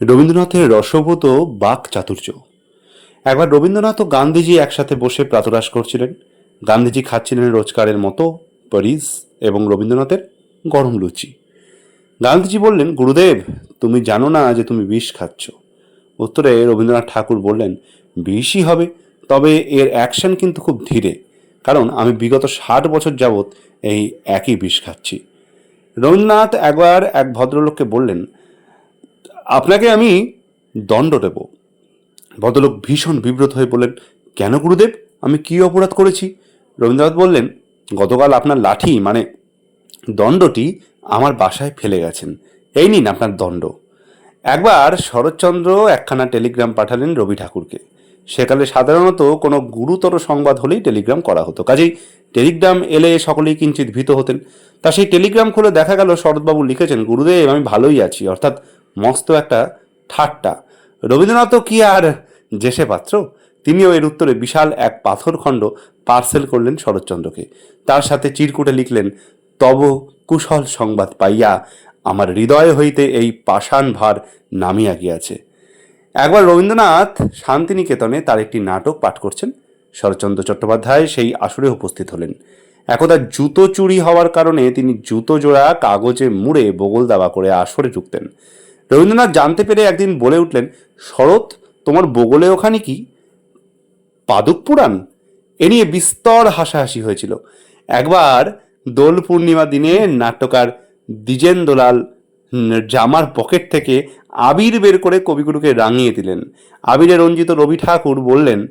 রবীন্দ্রনাথের রসবোধ ও বাক চাতুর্য। একবার রবীন্দ্রনাথ ও গান্ধীজি একসাথে বসে প্রাতরাশ করছিলেন। গান্ধীজি খাচ্ছিলেন রোজকারের মতো পরিস এবং রবীন্দ্রনাথের গরম লুচি। গান্ধীজি বললেন, গুরুদেব, তুমি জানো না যে তুমি বিষ খাচ্ছ? উত্তরে রবীন্দ্রনাথ ঠাকুর বললেন, বিষই হবে, তবে এর অ্যাকশন কিন্তু খুব ধীরে, কারণ আমি বিগত ষাট বছর যাবৎ এই একই বিষ খাচ্ছি। রবীন্দ্রনাথ একবার এক ভদ্রলোককে বললেন আপনাকে আমি দণ্ড দেব। ভদ্রলোক ভীষণ বিব্রত হয়ে বললেন, কেন গুরুদেব? আমি কী অপরাধ করেছি? রবীন্দ্রনাথ বললেন, গতকাল আপনার লাঠি মানে দণ্ডটি আমার বাসায় ফেলে গেছেন। এই নিন আপনার দণ্ড। একবার শরৎচন্দ্র একখানা টেলিগ্রাম পাঠালেন রবি ঠাকুরকে। সেকালে সাধারণত কোনো গুরুতর সংবাদ হলেই টেলিগ্রাম করা হতো। কাজেই টেলিগ্রাম এলে সকলেই কিঞ্চিত ভীত হতেন। তা সেই টেলিগ্রাম খুলে দেখা গেল শরৎবাবু লিখেছেন, গুরুদেব, আমি ভালোই আছি। অর্থাৎ মস্ত একটা ঠাট্টা। রবীন্দ্রনাথও কি আর জেসে পাত্র? তিনিও এর উত্তরে বিশাল এক পাথরখণ্ড পার্সেল করলেন শরৎচন্দ্রকে। তার সাথে চিরকুটে লিখলেন, তব কুশল সংবাদ পাইয়া আমার হৃদয় হইতে এই পাষাণ ভার নামিয়া গিয়াছে। একবার রবীন্দ্রনাথ শান্তিনিকেতনে তার একটি নাটক পাঠ করছেন। শরৎচন্দ্র চট্টোপাধ্যায় সেই আসরে উপস্থিত হলেন। একদা জুতো চুরি হওয়ার কারণে তিনি জুতো জোড়া কাগজে মুড়ে বগল দাবা করে আসরে ঢুকতেন। রবীন্দ্রনাথ জানতে পেরে একদিন বলে উঠলেন, শরৎ, তোমার বগলে ওখানে কি? পাদুক পুরাণ? এ নিয়ে বিস্তর হাসাহাসি হয়েছিল। একবার দোল পূর্ণিমা দিনে নাট্যকার দ্বিজেন দোলাল জামার পকেট থেকে আবির বের করে কবিগুরুকে রাঙিয়ে দিলেন। আবিরে রঞ্জিত রবি ঠাকুর বললেন,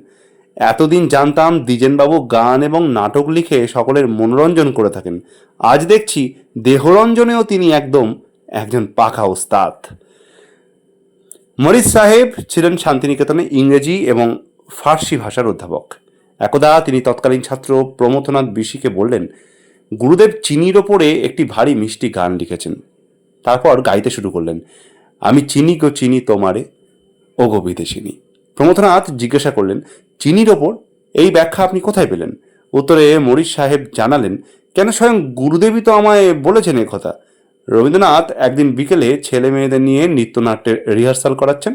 এতদিন জানতাম দ্বিজেনবাবু গান এবং নাটক লিখে সকলের মনোরঞ্জন করে থাকেন। আজ দেখছি দেহরঞ্জনেও তিনি একদম একজন পাখা ওস্তাদ। মরিস সাহেব ছিলেন শান্তিনিকেতনে ইংরেজি এবং ফার্সি ভাষার অধ্যাপক। একদা তিনি তৎকালীন ছাত্র প্রমথনাথ বিশিকে বললেন, গুরুদেব চিনির ওপরে একটি ভারী মিষ্টি গান লিখেছেন। তারপর গাইতে শুরু করলেন, আমি চিনি গো চিনি তোমারে, ও গো বিদেশিনী। প্রমথনাথ জিজ্ঞাসা করলেন, চিনির ওপর? এই ব্যাখ্যা আপনি কোথায় পেলেন? উত্তরে মরিস সাহেব জানালেন, কেন স্বয়ং গুরুদেবই তো আমায় বলেছেন কথা। রবীন্দ্রনাথ একদিন বিকেলে ছেলে মেয়েদের নিয়ে নৃত্যনাট্যের রিহার্সাল করাচ্ছেন।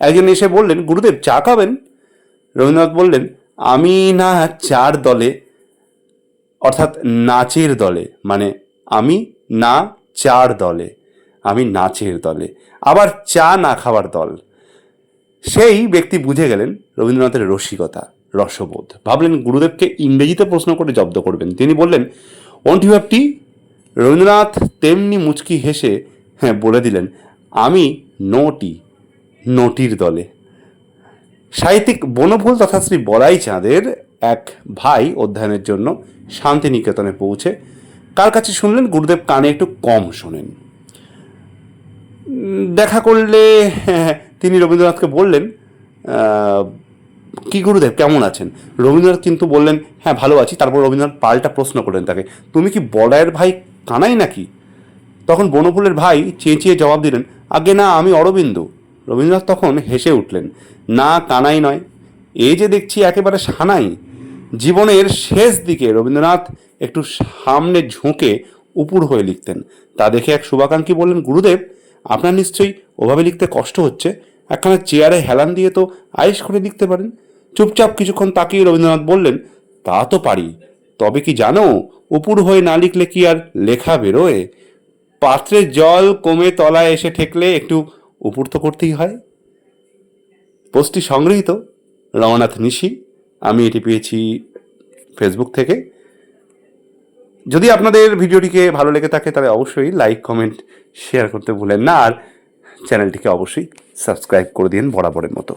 একজন এসে বললেন, গুরুদেব, চা খাবেন? রবীন্দ্রনাথ বললেন, আমি না চার দলে, অর্থাৎ নাচের দলে মানে আমি না চার দলে, আমি নাচের দলে, আবার চা না খাওয়ার দল। সেই ব্যক্তি বুঝে গেলেন রবীন্দ্রনাথের রসিকতা, রসবোধ। ভাবলেন, গুরুদেবকে ইংরেজিতে প্রশ্ন করে জব্দ করবেন। তিনি বললেন won't you have tea Rabindranath তেমনি মুচকি হেসে হ্যাঁ বলে দিলেন আমি নোটি নোটির দলে। সাহিত্যিক বনভুল তথা শ্রী বলাই চাঁদের এক ভাই অধ্যয়নের জন্য শান্তিনিকেতনে পৌঁছে কার কাছে শুনলেন? গুরুদেব কানে একটু কম শোনেন। দেখা করলে হ্যাঁ, তিনি রবীন্দ্রনাথকে বললেন কি গুরুদেব কেমন আছেন? রবীন্দ্রনাথ কিন্তু বললেন হ্যাঁ ভালো আছি। তারপর রবীন্দ্রনাথ পাল্টা প্রশ্ন করলেন তাকে তুমি কি বলায়ের ভাই কানাই নাকি? তখন বনফুলের ভাই চেঁচিয়ে জবাব দিলেন, আগে না, আমি অরবিন্দ। রবীন্দ্রনাথ তখন হেসে উঠলেন, না, কানাই নয়। এই যে দেখছি একেবারে সানাই। জীবনের শেষ দিকে রবীন্দ্রনাথ একটু সামনে ঝুঁকে উপুর হয়ে লিখতেন। তা দেখে এক শুভাকাঙ্ক্ষী বললেন, গুরুদেব, আপনার নিশ্চয়ই ওভাবে লিখতে কষ্ট হচ্ছে। একখানা চেয়ারে হেলান দিয়ে তো আয়েস করে লিখতে পারেন। চুপচাপ কিছুক্ষণ তাকিয়ে রবীন্দ্রনাথ বললেন, তা তো পারি। তবে কি জানো, উপুর হয়ে না লিখলে কি আর লেখা বেরোয়? পাত্রের জল কমে তলায় এসে ঠেকলে একটু উপর তো করতেই হয়। পোস্টটি সংগৃহীত, রমানাথ নিশি। আমি এটি পেয়েছি ফেসবুক থেকে। যদি আপনাদের ভিডিওটিকে ভালো লেগে থাকে, তাহলে অবশ্যই লাইক কমেন্ট শেয়ার করতে ভুলেন না। আর চ্যানেলটিকে অবশ্যই সাবস্ক্রাইব করে দিন বরাবরের মতো।